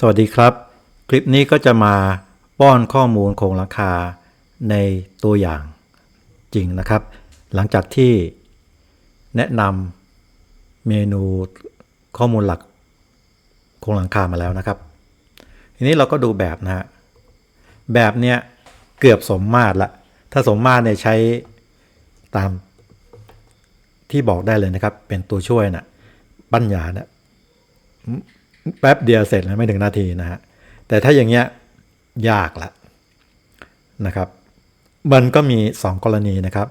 สวัสดีครับ คลิปนี้ก็จะมาป้อนข้อมูลโครงราคาในตัวอย่างจริงนะครับ หลังจากที่แนะนำเมนูข้อมูลหลักโครงหลังคามาแล้วนะครับ ทีนี้เราก็ดูแบบนะฮะแบบเนี้ยเกือบสมมาตรละ ถ้าสมมาตรเนี่ยใช้ตามที่บอกได้เลยนะครับ เป็นตัวช่วยนะปัญญาเนะ แป๊บเดียวเสร็จแล้วไม่ถึงนาทีนะฮะแต่ถ้าอย่างเงี้ยยากละนะครับ มันก็มี 2 กรณีนะครับ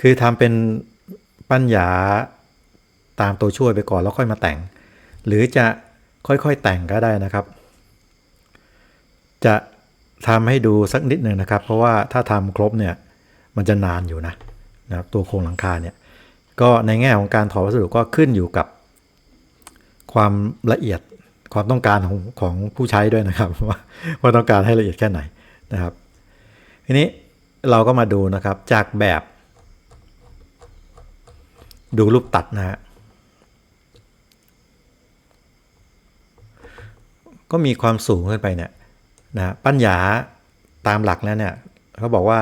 คือทำเป็นปัญญาตามตัวช่วยไปก่อนแล้วค่อยมาแต่ง หรือจะค่อยๆแต่งก็ได้นะครับ จะทำให้ดูสักนิดหนึ่งนะครับ เพราะว่าถ้าทำครบเนี่ยมันจะนานอยู่นะนะครับตัวโครงหลังคาเนี่ยก็ในแง่ของการถอดวัสดุก็ขึ้นอยู่กับความละเอียด ความต้องการของของผู้ใช้ด้วยนะครับ ว่าว่าต้องการให้ละเอียดแค่ไหนนะครับ ทีนี้เราก็มาดูนะครับจากแบบ ดูรูปตัดนะฮะก็มีความสูงขึ้นไปเนี่ยนะปัญญาตามหลักแล้วเนี่ยเขาบอกว่า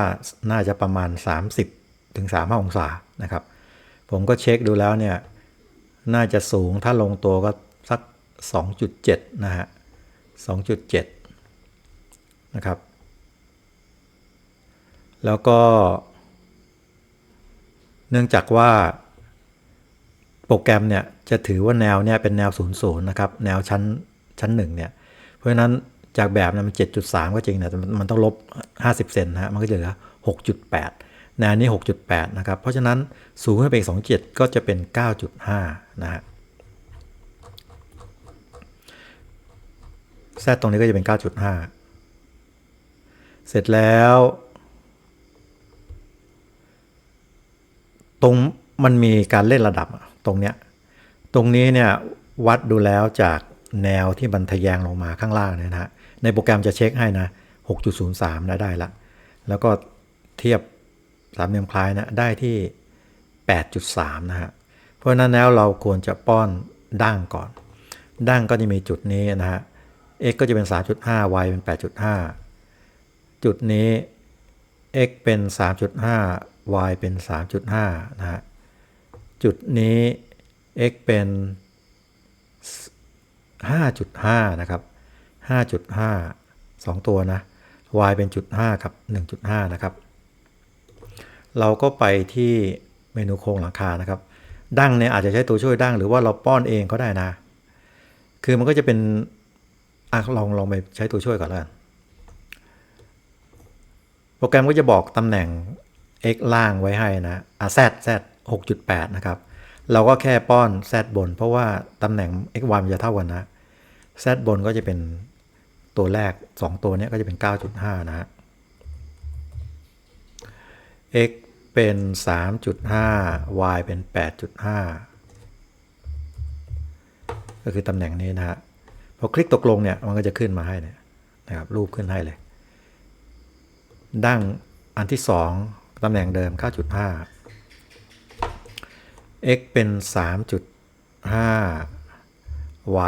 น่าจะประมาณ 30ถึง3องศานะครับ ผมก็เช็คดูแล้วเนี่ยน่าจะสูงถ้าลงตัวก็ 2.7 นะฮะ 2.7 นะครับ แล้วก็ เนื่องจากว่า โปรแกรมเนี่ย จะถือว่าแนวเนี่ยเป็นแนว 00 นะครับ แนวชั้นชั้น1เนี่ย เพราะฉะนั้นจากแบบเนี่ยมัน 7.3 ก็จริงนะแต่มันต้องลบ 50 เซนนะฮะ มันก็จะเหลือ 6.8 แนวนี้ 6.8 นะครับ เพราะฉะนั้นสูงขึ้นไปอีก 2.7 ก็จะเป็น 9.5 นะฮะ แซตรงนี้ก็จะเป็น 9.5 เสร็จแล้ว ตรงมันมีการเล่นระดับตรงเนี้ย ตรงนี้เนี่ยวัดดูแล้วจากแนวที่มันทะแยงลงมาข้างล่างเนี่ยนะฮะ ในโปรแกรมจะเช็คให้นะ 6.03 นะได้ละ แล้วก็เทียบสามเหลี่ยมคล้ายนะได้ที่ 8.3 นะฮะ เพราะฉะนั้นแล้วเราควรจะป้อนดั้งก่อน ดั้งก็จะมีจุดนี้นะฮะ x ก็จะเป็น 3.5 y เป็น 8.5 จุดนี้ x เป็น 3.5 y เป็น 3.5 นะฮะ จุดนี้ x เป็น 5.5 นะครับ 5.5 2 ตัวนะ y เป็นจุด5กับ 1.5 นะครับ เราก็ไปที่เมนูโครงหลังคานะครับ ดั้งเนี่ยอาจจะใช้ตัวช่วยดั้งหรือว่าเราป้อนเองก็ได้นะ คือมันก็จะเป็น อะลองลองไปใช้ตัวช่วยก่อนแล้วกัน โปรแกรมก็จะบอกตำแหน่ง x ล่างไว้ให้นะอะ z z 6.8 นะครับ เราก็แค่ป้อน z บน เพราะว่าตำแหน่ง x y มันจะเท่ากันนะ z บนก็จะเป็นตัวแรก 2 ตัวนี้ก็จะเป็น 9.5 นะฮะ x เป็น 3.5 y เป็น 8.5 ก็คือตำแหน่งนี้นะฮะ อคลิกตกลงเนี่ยมันก็จะขึ้นมาให้เนี่ยนะครับรูปขึ้นให้เลย ดั้งอันที่ 2ตำแหน่งเดิม 9.5 x เป็น 3.5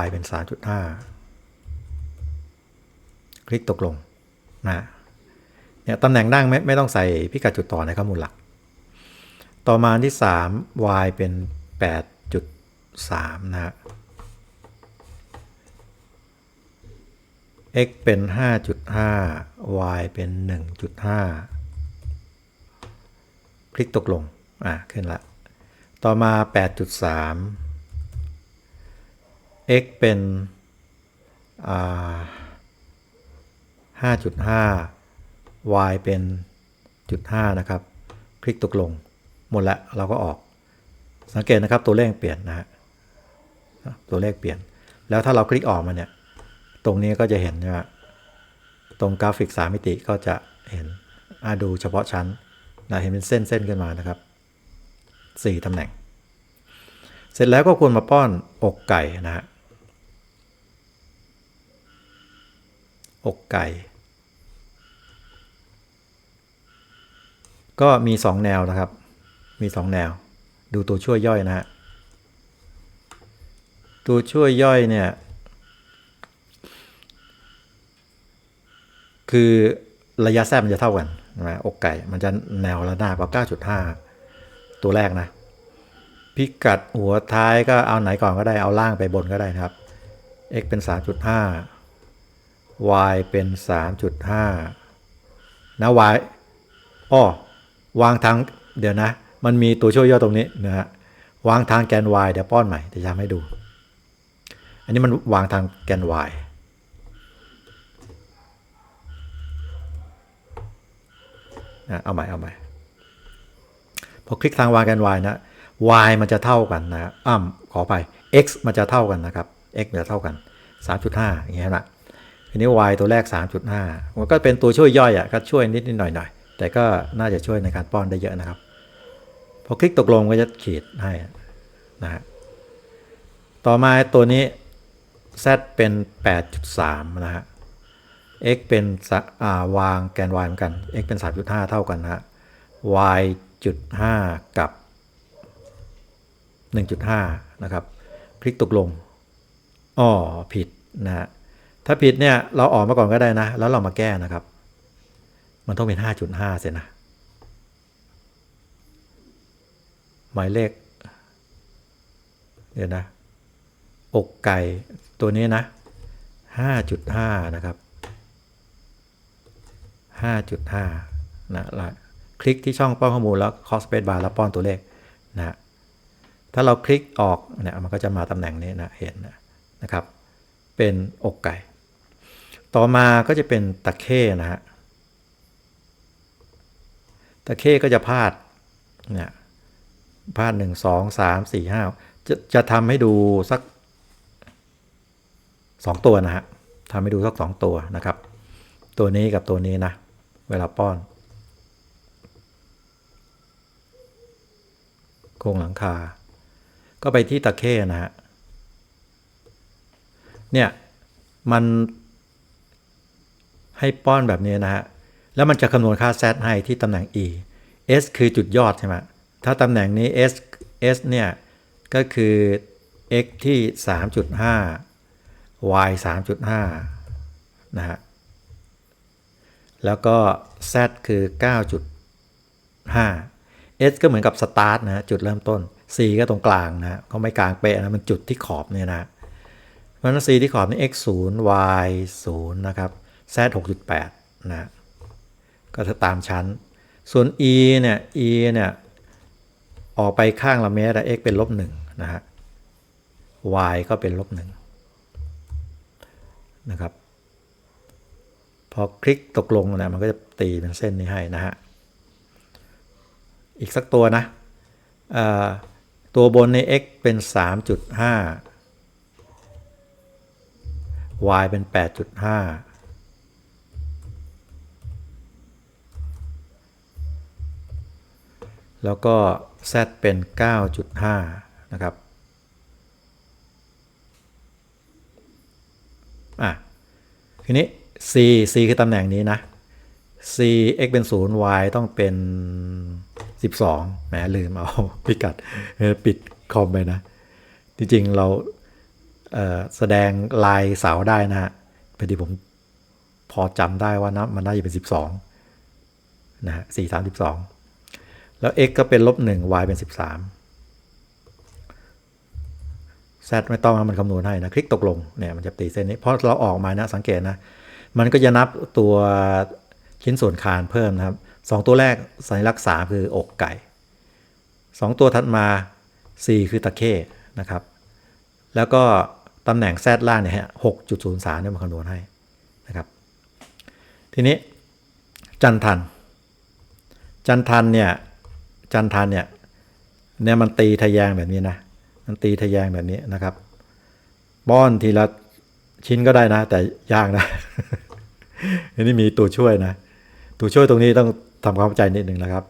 y เป็น 3.5 คลิกตกลงนะเนี่ยตำแหน่งดั้งไม่ไม่ต้องใส่พิกัดจุดต่อในข้อมูลหลัก ต่อมาอันที่ 3 y เป็น 8.3 นะฮะ x เป็น 5.5 y เป็น 1.5 คลิกตกลง อะ ขึ้นละ ต่อมา 8.3 x เป็นอ่า5.5 y เป็นจุด5นะครับ คลิกตกลง หมดละเราก็ออก สังเกตนะครับตัวเลขเปลี่ยนนะฮะตัวเลขเปลี่ยน แล้วถ้าเราคลิกออกมาเนี่ย ตรงนี้ก็จะเห็นว่าตรงกราฟิก3มิติก็จะเห็นอาดูเฉพาะชั้นนะเห็นเป็นเส้นเส้นขึ้นมานะครับ4ตำแหน่ง เสร็จแล้วก็ควรมาป้อนอกไก่นะฮะอกไก่ ก็มี 2 แนวนะครับ มี 2 แนว ดูตัวช่วยย่อยนะฮะ ตัวช่วยย่อยเนี่ย คือระยะแทรกมันจะเท่ากันนะอกไก่ มันจะแนวระนาบกับ9.5 ตัวแรกนะ พิกัดหัวท้ายก็เอาไหนก่อนก็ได้ เอาล่างไปบนก็ได้นะครับ x เป็น 3.5 y เป็น 3.5 นะ y อ้อวางทาง เดี๋ยวนะ มันมีตัวช่วยย่อตรงนี้นะฮะ วางทางแกน y เดี๋ยวป้อนใหม่ จะทำให้ดู อันนี้มันวางทางแกน y นะเอาใหม่เอาใหม่พอคลิกทางวางแกน y นะ y มันจะเท่ากันนะอ้ำขอไป x มันจะเท่ากันนะครับ x มันจะเท่ากัน 3.5 อย่างเงี้ยนะทีนี้ y ตัวแรก 3.5 มันก็เป็นตัวช่วยย่อยอะก็ช่วยนิดนิดหน่อยหน่อยแต่ก็น่าจะช่วยในการป้อนได้เยอะนะครับ พอคลิกตกลงก็จะขีดให้นะฮะต่อมาตัวนี้ z เป็น 8.3 นะฮะ x เป็นสาวางแกน y เหมือนกัน x เป็น 3.5 เท่ากันนะฮะ y จุด5กับ 1.5 นะครับคลิกตกลงอ๋อผิดนะฮะถ้าผิดเนี่ยเราออกมาก่อนก็ได้นะ แล้วเรามาแก้นะครับ มันต้องเป็น 5.5 เสียนะ หมายเลข เดี๋ยวนะ อกไก่ตัวนี้นะ 5.5 นะครับ 5.5 นะละคลิกที่ช่องป้อนข้อมูลแล้ว cos space bar แล้วป้อนตัวเลขนะถ้าเราคลิกออกเนี่ยมันก็จะมาตำแหน่งนี้นะเห็นนะนะครับ เป็นอกไก่ ต่อมาก็จะเป็นตะเข้นะฮะตะเข้ก็จะพาดเนี่ยพาดหนึ่งสองสามสี่ห้าจะจะทำให้ดูสักสองตัวนะฮะทำให้ดูสักสองตัวนะครับ ตัวนี้กับตัวนี้นะ เวลาป้อน โครงหลังคา ก็ไปที่ตะเข้นะฮะ เนี่ยมันให้ป้อนแบบนี้นะฮะ แล้วมันจะคำนวณค่า z ให้ที่ตำแหน่ง e s คือจุดยอดใช่ไหมถ้าตำแหน่งนี้ s s เนี่ย ก็คือ x ที่ 3.5 y 3.5 นะฮะ แล้วก็ z คือ 9.5 s ก็เหมือนกับ start นะจุดเริ่มต้น c ก็ตรงกลางนะฮะเขาไม่กลางเป๊ะนะมันจุดที่ขอบเนี่ยนะเพราะฉะนั้น c ที่ขอบนี่ x 0 y 0นะครับ z 6.8นะก็จะตามชั้น ส่วน e เนี่ย e เนี่ยออกไปข้างละเมตร x เป็นลบหนึ่งนะฮะ y ก็เป็นลบหนึ่งนะครับ พอคลิกตกลงนะมันก็จะตีเป็นเส้นนี้ให้นะฮะ อีกสักตัวนะตัวบนใน x เป็น 3.5 y เป็น 8.5 แล้วก็ z เป็น 9.5 นะครับอะทีนี้ c c คือตำแหน่งนี้นะ c x เป็น 0 y ต้องเป็น 12แหมลืมเอาพิกัดปิดคอมไปนะ จริงๆเราเแสดงลายเสาได้นะฮะพอดีผมพอจำได้ว่านะมันน่าจะเป็น 12 นะฮะ4 3 12 แล้ว x ก็เป็นลบ1 y เป็น 13 z ไม่ต้องมันคำนวณให้นะ คลิกตกลงเนี่ยมันจะตีเส้นนี้ เพราะเราออกมานะสังเกตนะ มันก็จะนับตัวชิ้นส่วนคานเพิ่มนะครับสองตัวแรกสัญลักษณ์สามคือ อกไก่สองตัวถัดมา 4 คือตะเข้นะครับ แล้วก็ตำแหน่งแซดล่างเนี่ยฮะหกจุดศูนย์สามเนี่ยมาคำนวณให้นะครับ ทีนี้จันทัน จันทันเนี่ยจันทันเนี่ยเนี่ยมันตีทะแยงแบบนี้นะ มันตีทะแยงแบบนี้นะครับ ป้อนทีละชิ้นก็ได้นะ แต่ยากนะ อันนี้มีตัวช่วยนะ ตัวช่วยตรงนี้ต้องทำความเข้าใจนิดหนึ่งนะครับ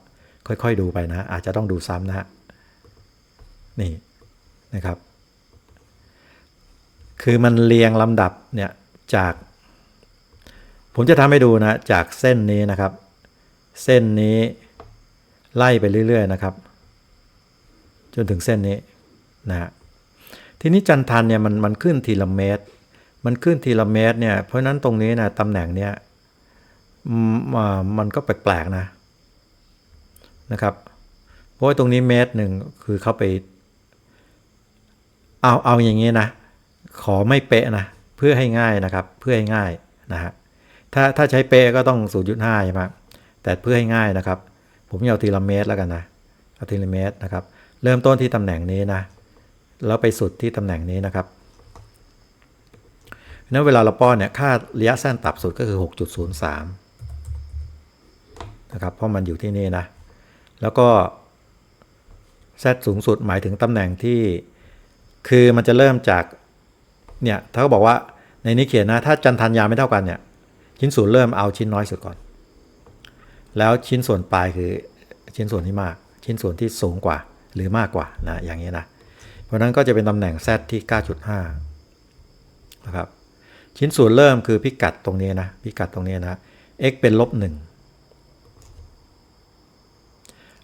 ค่อยๆดูไปนะ อาจจะต้องดูซ้ำนะฮะนี่นะครับ คือมันเรียงลำดับเนี่ยจาก ผมจะทำให้ดูนะ จากเส้นนี้นะครับ เส้นนี้ไล่ไปเรื่อย ๆ นะครับ จนถึงเส้นนี้นะฮะทีนี้จันทันเนี่ยมันมันขึ้นทีละเมตร มันขึ้นทีละเมตรเนี่ย เพราะนั้นตรงนี้นะตำแหน่งเนี้ยม,มันก็แปลกๆนะนะครับ เพราะว่าตรงนี้เมตรหนึ่งคือเขาไป เอาเอาอย่างนี้นะ ขอไม่เป๊ะนะเพื่อให้ง่ายนะครับเพื่อให้ง่ายนะฮะถ้าถ้าใช้เป๊ะก็ต้อง 0.5ใช่ไหมแต่เพื่อให้ง่ายนะครับ ผมจะเอาทีละเมตรแล้วกันนะเอาทีละเมตรนะครับ เริ่มต้นที่ตำแหน่งนี้นะแล้วไปสุดที่ตำแหน่งนี้นะครับ นั้นเวลาเราป้อนเนี่ยค่าระยะสั้นต่ำสุดก็คือ 6.03 นะครับ เพราะมันอยู่ที่นี่นะ แล้วก็ z สูงสุดหมายถึงตำแหน่งที่ คือมันจะเริ่มจาก เนี่ย ถ้าเขาบอกว่าในนี้เขียนนะ ถ้าจันทันยาไม่เท่ากันเนี่ย ชิ้นส่วนเริ่มเอาชิ้นน้อยสุดก่อน แล้วชิ้นส่วนปลายคือชิ้นส่วนที่มาก ชิ้นส่วนที่สูงกว่าหรือมากกว่านะ อย่างนี้นะ เพราะฉะนั้นก็จะเป็นตำแหน่ง z ที่ 9.5 นะครับ ชิ้นส่วนเริ่มคือพิกัดตรงนี้นะ พิกัดตรงนี้นะ x เป็นลบหนึ่ง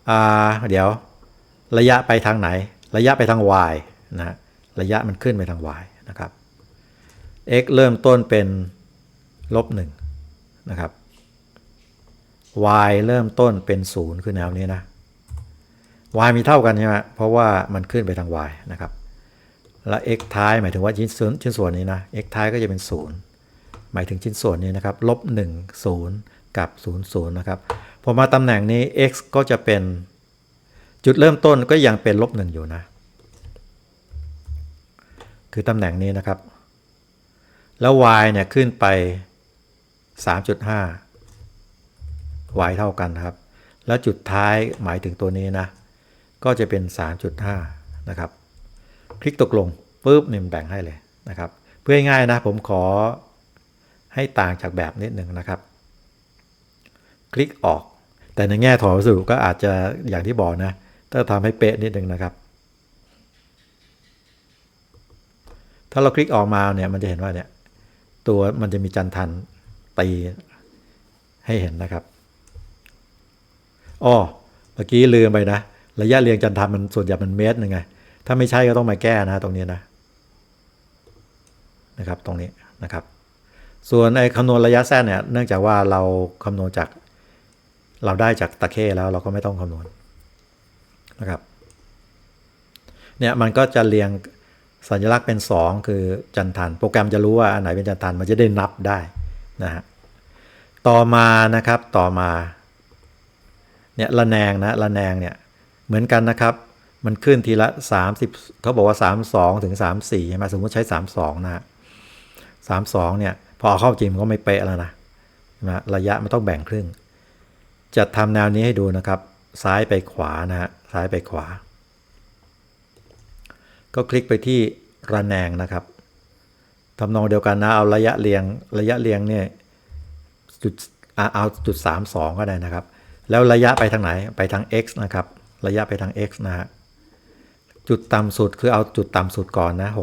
อ่าเดี๋ยวระยะไปทางไหน ระยะไปทาง y นะ ระยะมันขึ้นไปทาง y นะครับ x เริ่มต้นเป็นลบหนึ่งนะครับ y เริ่มต้นเป็นศูนย์คือแนวนี้นะ y มีเท่ากันใช่ไหมเพราะว่ามันขึ้นไปทาง y นะครับ แล้ว x ท้ายหมายถึงว่าชิ้นส่วนชิ้นส่วนนี้นะ x ท้ายก็จะเป็นศูนย์หมายถึงชิ้นส่วนนี้นะครับลบ1 0 กับ 0 0 นะครับ พอมาตำแหน่งนี้ x ก็จะเป็นจุดเริ่มต้นก็ยังเป็นลบ1อยู่นะ คือตำแหน่งนี้นะครับ แล้ว y เนี่ยขึ้นไป 3.5 y เท่ากันครับ แล้วจุดท้ายหมายถึงตัวนี้นะ ก็จะเป็น 3.5 นะครับ คลิกตกลงปุ๊บเนี่ยมันแบ่งให้เลยนะครับ เพื่อง่ายนะผมขอให้ต่างจากแบบนิดหนึ่งนะครับ คลิกออก แต่ในแง่ถอดวัสดุก็อาจจะอย่างที่บอกนะถ้าทำให้เป๊ะนิดหนึ่งนะครับ ถ้าเราคลิกออกมาเนี่ยมันจะเห็นว่าเนี่ยตัวมันจะมีจันทันตีให้เห็นนะครับอ้อเมื่อกี้ลืมไปนะ ระยะเรียงจันทันมันส่วนใหญ่มันเมตรหนึงไง ถ้าไม่ใช่ก็ต้องมาแก้นะตรงนี้นะนะครับตรงนี้นะครับ ส่วนไอ้คำนวณระยะแส้นเนี่ยเนื่องจากว่าเราคำนวณจากเราได้จากตะเข้แล้วเราก็ไม่ต้องคำนวณนะครับเนี่ยมันก็จะเรียงสัญลักษณ์เป็น 2 คือจันทัน โปรแกรมจะรู้ว่าอันไหนเป็นจันทันมันจะได้นับได้นะฮะต่อมานะครับต่อมาเนี่ยระแนงนะระแนงเนี่ยเหมือนกันนะครับ มันขึ้นทีละ 30เขาบอกว่า 32 ถึง 34ใช่ไหมสมมติใช้ 32 นะฮะ32เนี่ย พอเข้าจริงมันก็ไม่เป๊ะแล้วนะนะระยะมันต้องแบ่งครึ่ง จะทำแนวนี้ให้ดูนะครับ ซ้ายไปขวานะฮะซ้ายไปขวา ก็คลิกไปที่ระแนงนะครับทำนองเดียวกันนะเอาระยะเรียงระยะเรียงเนี่ยจุดเอาจุด32ก็ได้นะครับ แล้วระยะไปทางไหนไปทาง x นะครับ ระยะไปทาง x นะฮะ จุดต่ำสุดคือเอาจุดต่ำสุดก่อนนะ 6.3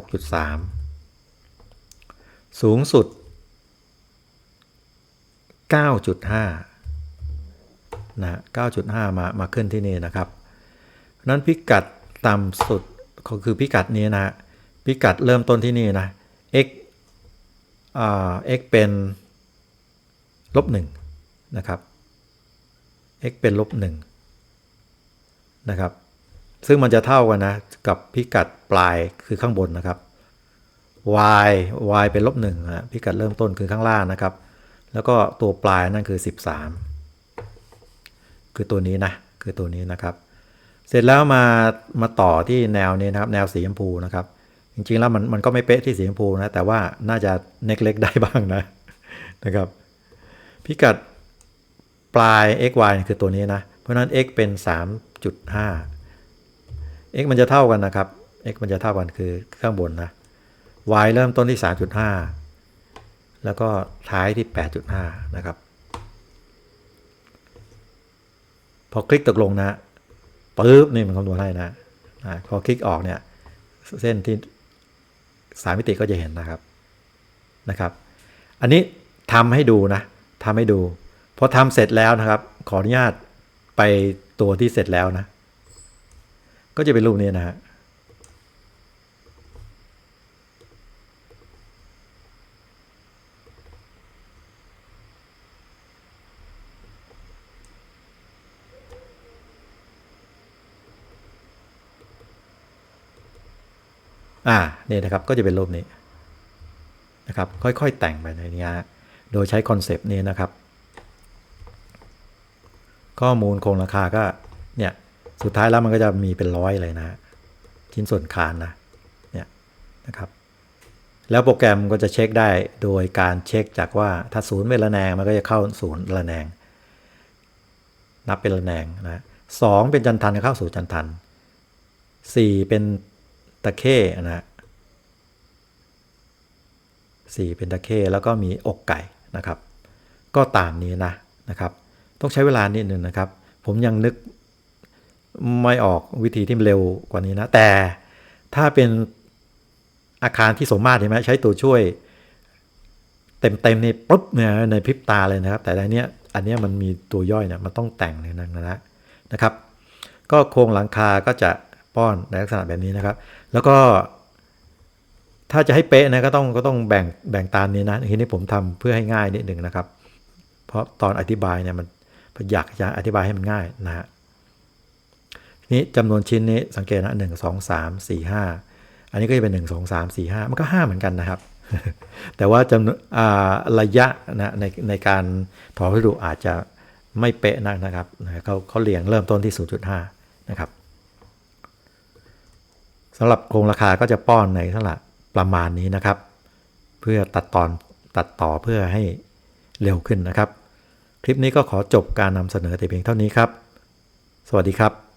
สูงสุด 9.5 นะ 9.5 มา มาขึ้นที่นี่นะครับ นั้นพิกัดต่ำสุดก็คือพิกัดนี้นะ พิกัดเริ่มต้นที่นี่นะ x อ่า x เป็นลบหนึ่งนะครับ x เป็นลบหนึ่งนะครับ ซึ่งมันจะเท่ากันนะ กับพิกัดปลายคือข้างบนนะครับ y y เป็นลบหนึ่งนะพิกัดเริ่มต้นคือข้างล่างนะครับ แล้วก็ตัวปลายนั่นคือ 13 คือตัวนี้นะ คือตัวนี้นะครับ เสร็จแล้วมามาต่อที่แนวนี้นะครับ แนวสีชมพูนะครับ จริงๆแล้วมันมันก็ไม่เป๊ะที่สีชมพูนะ แต่ว่าน่าจะเน็กเล็กได้บ้างนะนะครับ พิกัดปลาย x y คือตัวนี้นะ เพราะฉะนั้น x เป็น 3.5 x มันจะเท่ากันนะครับ x มันจะเท่ากันคือข้างบนนะ y เริ่มต้นที่ 3.5 แล้วก็ท้ายที่ 8.5 นะครับ พอคลิกตกลงนะปุ๊บนี่มันคำนวณให้นะอ่าพอคลิกออกเนี่ยเส้นที่สามมิติก็จะเห็นนะครับนะครับ อันนี้ทำให้ดูนะทำให้ดูพอทำเสร็จแล้วนะครับ ขออนุญาตไปตัวที่เสร็จแล้วนะ ก็จะเป็นรูปนี้นะฮะอ่าเนี่ยนะครับก็จะเป็นรูปนี้นะครับค่อยๆแต่งไปในนี้โดยใช้คอนเซปต์นี้นะครับ ข้อมูลโครงราคาก็เนี่ย สุดท้ายแล้วมันก็จะมีเป็นร้อยเลยนะ ชิ้นส่วนคานนะเนี่ยนะครับแล้วโปรแกรมก็จะเช็คได้โดยการเช็คจากว่าถ้าศูนย์เป็นระแนงมันก็จะเข้าศูนย์ระแนง นับเป็นระแนงนะสองเป็นจันทันก็เข้าสู่จันทันสี่เป็นตะเข้นะฮะสี่เป็นตะเข้แล้วก็มีอกไก่นะครับ ก็ตามนี้นะนะครับ ต้องใช้เวลานิดนึงนะครับ ผมยังนึก ไม่ออกวิธีที่เร็วกว่านี้นะ แต่ถ้าเป็นอาคารที่สมมาตรใช่ไหมใช้ตัวช่วย เต็มเต็มๆนี่ปุ๊บเนี่ยในพริบตาเลยนะครับ แต่อันเนี้ยอันเนี้ยมันมีตัวย่อยเนี่ยมันต้องแต่งเลยนะนะนะครับ ก็โครงหลังคาก็จะป้อนในลักษณะแบบนี้นะครับ แล้วก็ ถ้าจะให้เป๊ะนะก็ต้องก็ต้องแบ่งแบ่งตามนี้นะทีนี้ผมทำเพื่อให้ง่ายนิดหนึ่งนะครับ เพราะตอนอธิบายเนี่ยมันอยากจะอธิบายให้มันง่ายนะฮะ นี่จำนวนชิ้นนี้สังเกตนะหนึ่งสองสามสี่ห้าอันนี้ก็จะเป็นหนึ่งสองสามสี่ห้ามันก็ห้าเหมือนกันนะครับ แต่ว่าจำนวนระยะนะในในการถอดวัสดุอาจจะไม่เป๊ะนักนะครับเขาเขาเรียงเริ่มต้นที่ 0.5 นะครับสำหรับโครงราคาก็จะป้อนในเท่าไหร่ประมาณนี้นะครับ เพื่อตัดตอนตัดต่อเพื่อให้เร็วขึ้นนะครับ คลิปนี้ก็ขอจบการนำเสนอแต่เพียงเท่านี้ครับ สวัสดีครับ